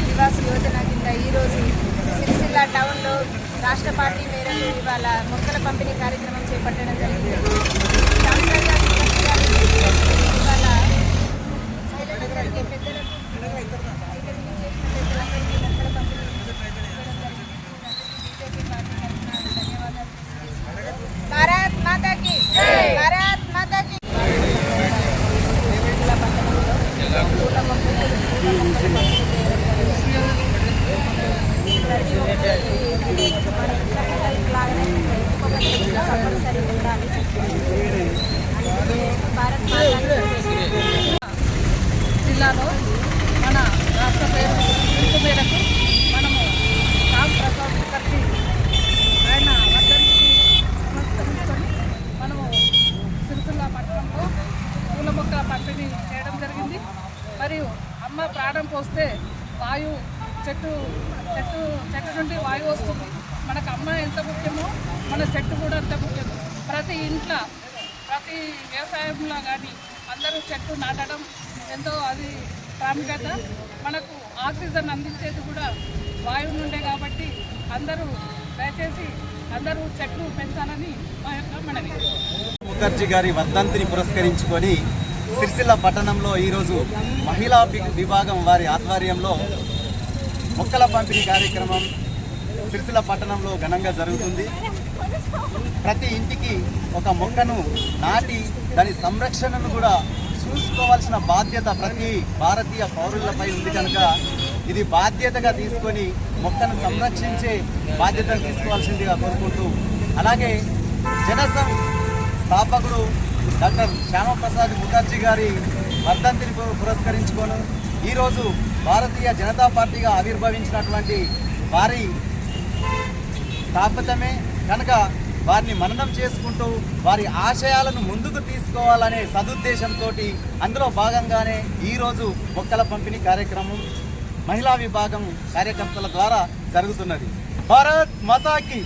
నివాస యోజన కింద ఈరోజు సిరిసిల్ల టౌన్లో రాష్ట్ర పార్టీ మేరకు ఇవాళ మొక్కల పంపిణీ కార్యక్రమం చేపట్టడం జరిగింది శాస్త్రజ్ఞ దినోత్సవం ఇవాళ మహిళలకు జరిగే పెద్దలకు ఐదరికి చేసిన పెద్దలందరికీ మొక్కల పంపిణీ చేయడం జరిగింది. బీజేపీ పార్టీ తరఫున ధన్యవాదాలు తెలియజేస్తున్నాను. భారత్ మాతాకి భారత్ మాతాకి సిరిసిల్ల పట్టణంలో పూల మొక్కలు పూల మొక్కలు పంపిణీ చేయడం జరిగింది. ప్రతి ఒక్కరికి మన ఇంట్లో పిల్లలకి లాగానే ఇంకొక చెట్టు కంపల్సరీ ఉండాలి అందుకే భారత్ మాతాకి జిల్లాలో మన రాష్ట్ర పేరు పిలుపు మేరకు మనము రామ్ ప్రసాద్ ముఖర్జీ ఆయన వర్ధంతికి పురస్కరించుకొని మనము సిరిసిల్ల పట్టణంలో పూల మొక్కల పంపిణీ చేయడం జరిగింది. మరియు అమ్మ ప్రాణం పోస్తే వాయువు చెట్టు చెట్టు చెట్టు నుండి వాయువు వస్తుంది. మనకు అమ్మ ఎంత ముఖ్యమో మన చెట్టు కూడా అంత ముఖ్యం. ప్రతి ఇంట్లో ప్రతి వ్యవసాయంలో కానీ అందరూ చెట్టు నాటడం ఎంతో అది ప్రాముఖ్యత. మనకు ఆక్సిజన్ అందించేది కూడా వాయువు నుండే కాబట్టి అందరూ దయచేసి అందరూ చెట్లు పెంచాలని మా యొక్క మనవి. ముఖర్జీ గారి వర్ధంతిని పురస్కరించుకొని సిరిసిల్ల పట్టణంలో ఈరోజు మహిళా విభాగం వారి ఆధ్వర్యంలో మొక్కల పంపిణీ కార్యక్రమం సిరిసిల్ల పట్టణంలో ఘనంగా జరుగుతుంది. ప్రతి ఇంటికి ఒక మొక్కను నాటి దాని సంరక్షణను కూడా చూసుకోవాల్సిన బాధ్యత ప్రతి భారతీయ పౌరులపై ఉంది కనుక ఇది బాధ్యతగా తీసుకొని మొక్కను సంరక్షించే బాధ్యతను తీసుకోవాల్సిందిగా కోరుకుంటూ అలాగే జనసం స్థాపకుడు డాక్టర్ శ్యామప్రసాద్ ముఖర్జీ గారి వర్ధంతిని పురస్కరించుకొని ఈరోజు భారతీయ జనతా పార్టీగా ఆవిర్భవించినటువంటి వారి స్థాపితమే కనుక వారిని మననం చేసుకుంటూ వారి ఆశయాలను ముందుకు తీసుకోవాలనే సదుద్దేశంతో అందులో భాగంగానే ఈరోజు మొక్కల పంపిణీ కార్యక్రమం మహిళా విభాగం కార్యకర్తల ద్వారా జరుగుతున్నది. భారత్ మతాకి